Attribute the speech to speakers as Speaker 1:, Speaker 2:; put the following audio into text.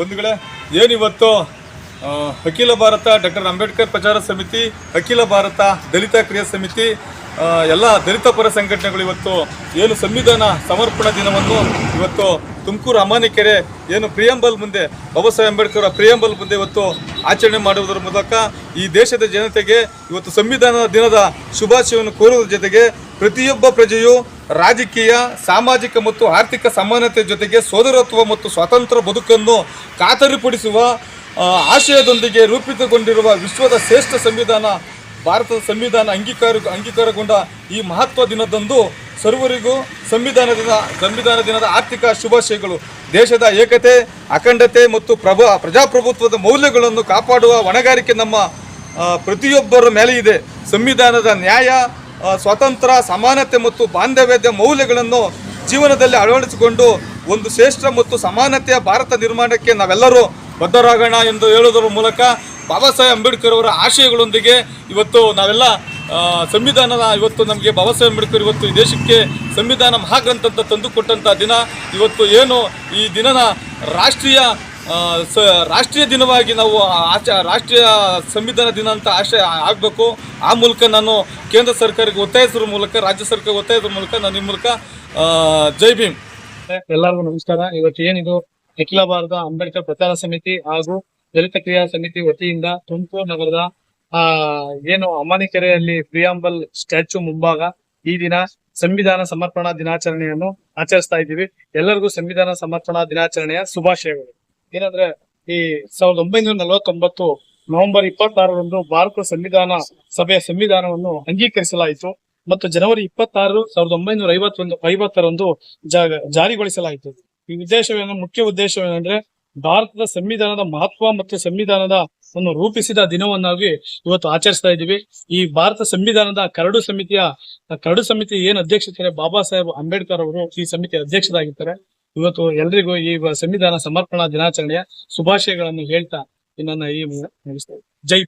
Speaker 1: ಬಂಧುಗಳೇ, ಏನಿವತ್ತು ಅಖಿಲ ಭಾರತ ಡಾಕ್ಟರ್ ಅಂಬೇಡ್ಕರ್ ಪ್ರಚಾರ ಸಮಿತಿ, ಅಖಿಲ ಭಾರತ ದಲಿತ ಕ್ರಿಯಾ ಸಮಿತಿ ಎಲ್ಲ ದಲಿತ ಪರ ಸಂಘಟನೆಗಳು ಇವತ್ತು ಏನು ಸಂವಿಧಾನ ಸಮರ್ಪಣಾ ದಿನವನ್ನು ಇವತ್ತು ತುಮಕೂರು ಅಮಾನಿಕೆರೆ ಏನು ಪ್ರಿಯಂಬಲ್ ಮುಂದೆ, ಬಾಬಾ ಸಾಹೇಬ್ ಅಂಬೇಡ್ಕರ್ ಪ್ರಿಯಂಬಲ್ ಮುಂದೆ ಇವತ್ತು ಆಚರಣೆ ಮಾಡುವುದರ ಮೂಲಕ ಈ ದೇಶದ ಜನತೆಗೆ ಇವತ್ತು ಸಂವಿಧಾನ ದಿನದ ಶುಭಾಶಯವನ್ನು ಕೋರುವುದರ ಜೊತೆಗೆ ಪ್ರತಿಯೊಬ್ಬ ಪ್ರಜೆಯು ರಾಜಕೀಯ, ಸಾಮಾಜಿಕ ಮತ್ತು ಆರ್ಥಿಕ ಸಮಾನತೆ ಜೊತೆಗೆ ಸೋದರತ್ವ ಮತ್ತು ಸ್ವಾತಂತ್ರ್ಯ ಬದುಕನ್ನು ಖಾತರಿಪಡಿಸುವ ಆಶಯದೊಂದಿಗೆ ರೂಪಿತಗೊಂಡಿರುವ ವಿಶ್ವದ ಶ್ರೇಷ್ಠ ಸಂವಿಧಾನ, ಭಾರತದ ಸಂವಿಧಾನ ಅಂಗೀಕಾರ, ಅಂಗೀಕಾರಗೊಂಡ ಈ ಮಹತ್ವ ದಿನದಂದು ಸರ್ವರಿಗೂ ಸಂವಿಧಾನ ದಿನ ಸಂವಿಧಾನ ದಿನದ ಆರ್ಥಿಕ ಶುಭಾಶಯಗಳು. ದೇಶದ ಏಕತೆ, ಅಖಂಡತೆ ಮತ್ತು ಪ್ರಭ, ಪ್ರಜಾಪ್ರಭುತ್ವದ ಮೌಲ್ಯಗಳನ್ನು ಕಾಪಾಡುವ ಹೊಣೆಗಾರಿಕೆ ನಮ್ಮ ಪ್ರತಿಯೊಬ್ಬರ ಮೇಲೆ ಇದೆ. ಸಂವಿಧಾನದ ನ್ಯಾಯ ಸ್ವಾತಂತ್ರ್ಯ, ಸಮಾನತೆ ಮತ್ತು ಬಾಂಧವ್ಯದ ಮೌಲ್ಯಗಳನ್ನು ಜೀವನದಲ್ಲಿ ಅಳವಡಿಸಿಕೊಂಡು ಒಂದು ಶ್ರೇಷ್ಠ ಮತ್ತು ಸಮಾನತೆಯ ಭಾರತ ನಿರ್ಮಾಣಕ್ಕೆ ನಾವೆಲ್ಲರೂ ಬದ್ಧರಾಗೋಣ ಎಂದು ಹೇಳುವುದರ ಮೂಲಕ ಬಾಬಾ ಸಾಹೇಬ್ ಅಂಬೇಡ್ಕರ್ ಅವರ ಆಶಯಗಳೊಂದಿಗೆ ಇವತ್ತು ನಾವೆಲ್ಲ ಸಂವಿಧಾನದ ಇವತ್ತು ನಮಗೆ ಬಾಬಾ ಸಾಹೇಬ್ ಅಂಬೇಡ್ಕರ್ ಇವತ್ತು ಈ ದೇಶಕ್ಕೆ ಸಂವಿಧಾನ ಮಹಾಗ್ರಂಥ ಅಂತ ತಂದುಕೊಟ್ಟಂಥ ದಿನ, ಇವತ್ತು ಏನು ಈ ದಿನನ ರಾಷ್ಟ್ರೀಯ ಸ, ರಾಷ್ಟ್ರೀಯ ದಿನವಾಗಿ ನಾವು ಆಚ, ರಾಷ್ಟ್ರೀಯ ಸಂವಿಧಾನ ದಿನ ಅಂತ ಆಶಯ ಆಗಬೇಕು. ಆ ಮೂಲಕ ನಾನು ಕೇಂದ್ರ ಸರ್ಕಾರಕ್ಕೆ ಒತ್ತಾಯಿಸುವ ಮೂಲಕ, ರಾಜ್ಯ ಸರ್ಕಾರಕ್ಕೆ ಒತ್ತಾಯಿಸುವ ಮೂಲಕ ನಾನು ಈ ಮೂಲಕ ಜೈ ಭೀಮ್.
Speaker 2: ಎಲ್ಲರಿಗೂ ನಮಸ್ಕಾರ. ಇವತ್ತು ಏನಿದು? ಅಖಿಲ ಭಾರತ ಅಂಬೇಡ್ಕರ್ ಪ್ರಚಾರ ಸಮಿತಿ ಹಾಗೂ ದಲಿತ ಕ್ರಿಯಾ ಸಮಿತಿ ವತಿಯಿಂದ ತುಮಕೂರು ನಗರದ ಆ, ಏನು ಅಮಾನಿಕೆರೆಯಲ್ಲಿ ಪ್ರಿಯಾಂಬಲ್ ಸ್ಟ್ಯಾಚ್ಯೂ ಮುಂಭಾಗ ಈ ದಿನ ಸಂವಿಧಾನ ಸಮರ್ಪಣಾ ದಿನಾಚರಣೆಯನ್ನು ಆಚರಿಸ್ತಾ ಇದ್ದೀವಿ. ಎಲ್ಲರಿಗೂ ಸಂವಿಧಾನ ಸಮರ್ಪಣಾ ದಿನಾಚರಣೆಯ ಶುಭಾಶಯಗಳು. ಏನಂದ್ರೆ ಈ ಸಾವಿರದ ಒಂಬೈನೂರ ನಲವತ್ತೊಂಬತ್ತು ನವೆಂಬರ್ ಇಪ್ಪತ್ತಾರರಂದು ಭಾರತ ಸಂವಿಧಾನ ಸಭೆಯ ಸಂವಿಧಾನವನ್ನು ಅಂಗೀಕರಿಸಲಾಯಿತು ಮತ್ತು ಜನವರಿ ಇಪ್ಪತ್ತಾರು ಸಾವಿರದ ಒಂಬೈನೂರ ಐವತ್ತೊಂದು, ಐವತ್ತರಂದು ಜಾರಿಗೊಳಿಸಲಾಯಿತು. ಈ ಉದ್ದೇಶವೇನು, ಮುಖ್ಯ ಉದ್ದೇಶವೇನೆಂದ್ರೆ ಭಾರತದ ಸಂವಿಧಾನದ ಮಹತ್ವ ಮತ್ತು ಸಂವಿಧಾನದ ರೂಪಿಸಿದ ದಿನವನ್ನಾಗಿ ಇವತ್ತು ಆಚರಿಸ್ತಾ ಇದ್ದೀವಿ. ಈ ಭಾರತ ಸಂವಿಧಾನದ ಕರಡು ಸಮಿತಿಯ, ಕರಡು ಸಮಿತಿ ಏನ್ ಅಧ್ಯಕ್ಷತೆ ಬಾಬಾ ಸಾಹೇಬ್ ಅಂಬೇಡ್ಕರ್ ಅವರು ಈ ಸಮಿತಿ ಅಧ್ಯಕ್ಷರಾಗಿರ್ತಾರೆ. ಇವತ್ತು ಎಲ್ರಿಗೂ ಈ ಸಂವಿಧಾನ ಸಮರ್ಪಣಾ ದಿನಾಚರಣೆಯ ಶುಭಾಶಯಗಳನ್ನು ಹೇಳ್ತಾ ನನ್ನ ಈ ಜೈ